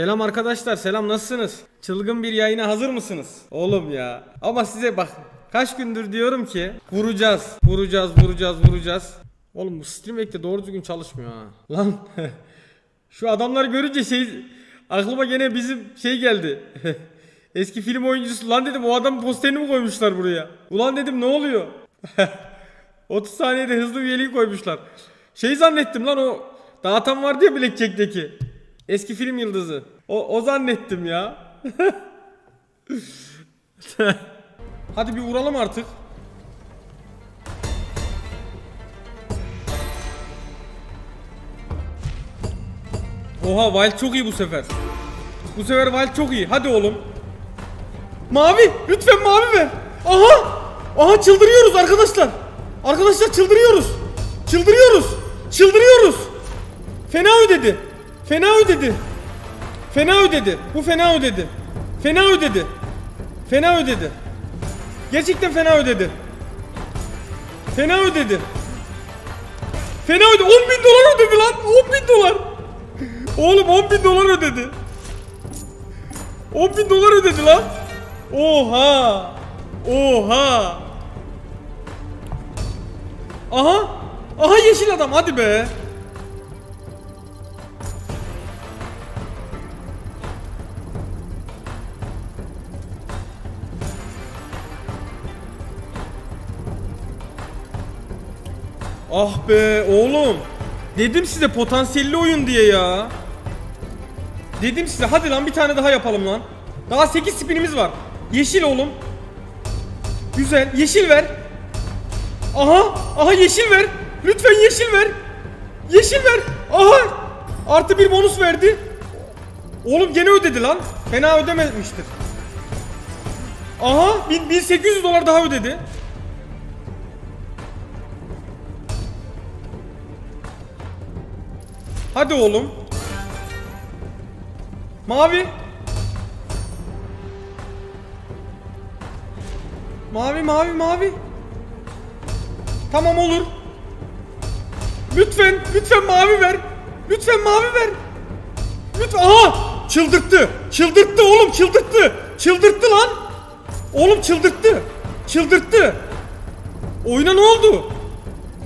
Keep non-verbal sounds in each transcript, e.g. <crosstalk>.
Selam arkadaşlar selam nasılsınız? Çılgın bir yayına hazır mısınız? Oğlum ya. Ama size bak kaç gündür diyorum ki vuracağız vuracağız vuracağız vuracağız. Oğlum bu stream ekle doğru düzgün çalışmıyor ha. <laughs> Lan şu adamları görünce şey aklıma gene bizim şey geldi. <laughs> Eski film oyuncusu lan dedim o adam posterini mi koymuşlar buraya? Ulan dedim ne oluyor? <laughs> 30 saniyede hızlı üyeliği koymuşlar. Şey zannettim lan o dağıtan vardı ya Blackjack'teki. Eski film yıldızı. O, o zannettim ya. <laughs> Hadi bir vuralım artık. Oha Wild çok iyi bu sefer. Bu sefer Wild çok iyi. Hadi oğlum. Mavi! Lütfen mavi ver. Aha! Aha çıldırıyoruz arkadaşlar. Arkadaşlar çıldırıyoruz. Çıldırıyoruz. Çıldırıyoruz. Fena ödedi. Fena ödedi. Fena ödedi. Bu fena ödedi. Fena ödedi. Fena ödedi. Gerçekten fena ödedi. Fena ödedi. Fena ödedi. 10 bin dolar ödedi lan. 10 bin dolar. Oğlum 10 bin dolar ödedi. 10 bin dolar ödedi lan. Oha. Oha. Aha. Aha yeşil adam hadi be. Ah be oğlum. Dedim size potansiyelli oyun diye ya. Dedim size hadi lan bir tane daha yapalım lan. Daha 8 spinimiz var. Yeşil oğlum. Güzel. Yeşil ver. Aha. Aha yeşil ver. Lütfen yeşil ver. Yeşil ver. Aha. Artı bir bonus verdi. Oğlum gene ödedi lan. Fena ödememiştir. Aha. 1000 1800 dolar daha ödedi. Hadi oğlum. Mavi. Mavi mavi mavi. Tamam olur. Lütfen lütfen mavi ver. Lütfen mavi ver. Lütfen. Aha! Çıldırttı. Çıldırttı oğlum çıldırttı. Çıldırttı lan. Oğlum çıldırttı. Çıldırttı. Oyuna ne oldu?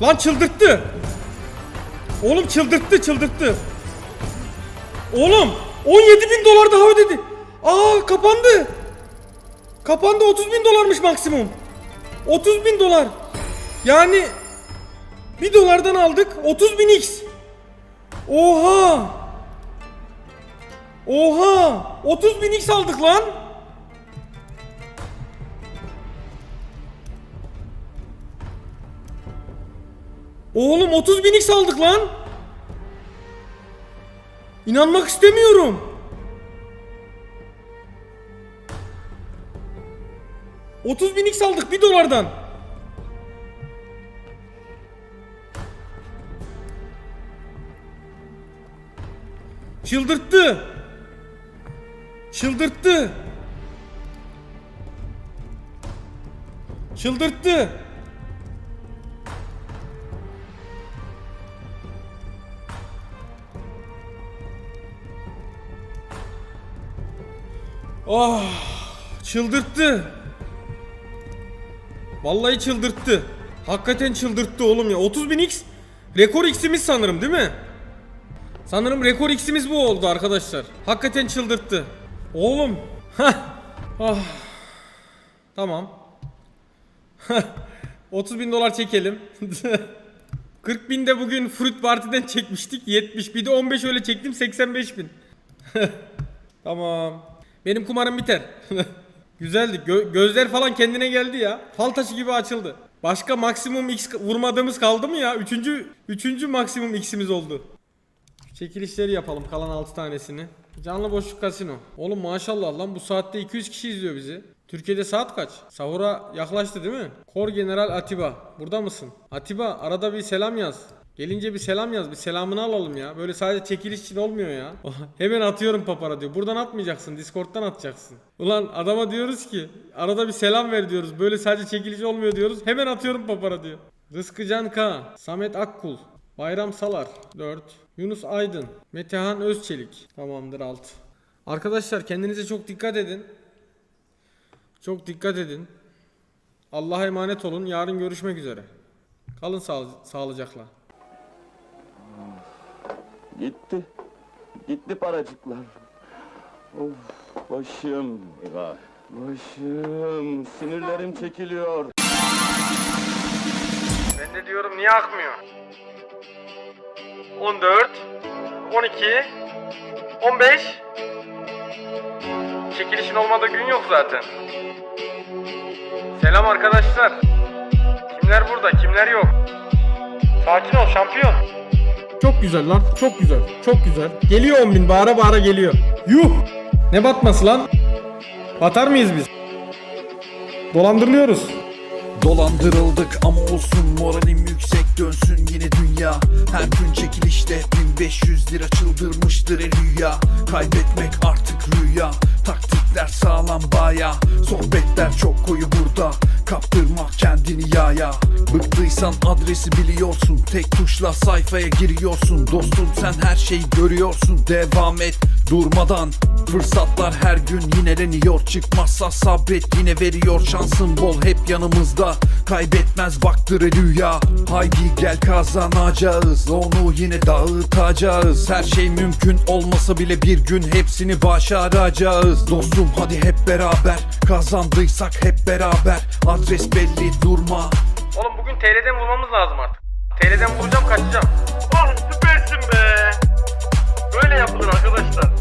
Lan çıldırttı. Oğlum çıldırttı çıldırttı. Oğlum 17 bin dolar daha ödedi. Aa kapandı. Kapandı 30 bin dolarmış maksimum. 30 bin dolar. Yani 1 dolardan aldık 30 bin x. Oha. Oha. 30 bin x aldık lan. Oğlum 30 bin x aldık lan. İnanmak istemiyorum. Otuz bin x aldık bir dolardan. Çıldırttı. Çıldırttı. Çıldırttı. Oh, çıldırttı. Vallahi çıldırttı. Hakikaten çıldırttı oğlum ya. 30 bin x rekor x'imiz sanırım değil mi? Sanırım rekor x'imiz bu oldu arkadaşlar. Hakikaten çıldırttı. Oğlum. Hah. Ah. Tamam. 30 bin dolar çekelim. 40 bin de bugün Fruit Party'den çekmiştik. 70 bir de 15 öyle çektim 85 bin. <laughs> Tamam. Benim kumarım biter. <laughs> Güzeldi. Gö- gözler falan kendine geldi ya. Fal taşı gibi açıldı. Başka maksimum x vurmadığımız kaldı mı ya? Üçüncü, üçüncü maksimum x'imiz oldu. Çekilişleri yapalım kalan 6 tanesini. Canlı boşluk kasino. Oğlum maşallah lan bu saatte 200 kişi izliyor bizi. Türkiye'de saat kaç? Sahura yaklaştı değil mi? Kor General Atiba. Burada mısın? Atiba arada bir selam yaz. Gelince bir selam yaz. Bir selamını alalım ya. Böyle sadece çekiliş için olmuyor ya. <laughs> Hemen atıyorum papara diyor. Buradan atmayacaksın. Discord'dan atacaksın. Ulan adama diyoruz ki arada bir selam ver diyoruz. Böyle sadece çekiliş olmuyor diyoruz. Hemen atıyorum papara diyor. Rızkıcan K. Samet Akkul. Bayram Salar 4. Yunus Aydın. Metehan Özçelik. Tamamdır 6. Arkadaşlar kendinize çok dikkat edin. Çok dikkat edin. Allah'a emanet olun. Yarın görüşmek üzere. Kalın sağ- sağlıcakla. Gitti. Gitti paracıklar. Of başım. Eyvah. Başım. Sinirlerim çekiliyor. Ben de diyorum niye akmıyor? 14 12 15 Çekilişin olmadığı gün yok zaten. Selam arkadaşlar. Kimler burada, kimler yok? Sakin ol şampiyon. Çok güzel lan, çok güzel, çok güzel. Geliyor 10 bin, bağıra bağıra geliyor. Yuh! Ne batması lan? Batar mıyız biz? Dolandırılıyoruz. Dolandırıldık ama olsun moralim yüksek dönsün yine dünya Her gün çekilişte 1500 lira çıldırmıştır el rüya Kaybetmek artık rüya Taktikler sağlam baya Sohbetler çok koyu burada Kaptırma kendini yaya Bıktıysan adresi biliyorsun. Tek tuşla sayfaya giriyorsun. Dostum sen her şeyi görüyorsun. Devam et durmadan. Fırsatlar her gün yineleniyor. Çıkmazsa sabret yine veriyor. Şansın bol hep yanımızda. Kaybetmez baktır rüya. Haydi gel kazanacağız. Onu yine dağıtacağız. Her şey mümkün olmasa bile bir gün Hepsini başaracağız. Dostum hadi hep beraber. Kazandıysak hep beraber Adres belli durma Oğlum bugün TL'den vurmamız lazım artık. TL'den vuracağım kaçacağım. Ah süpersin be. Böyle yapılır arkadaşlar.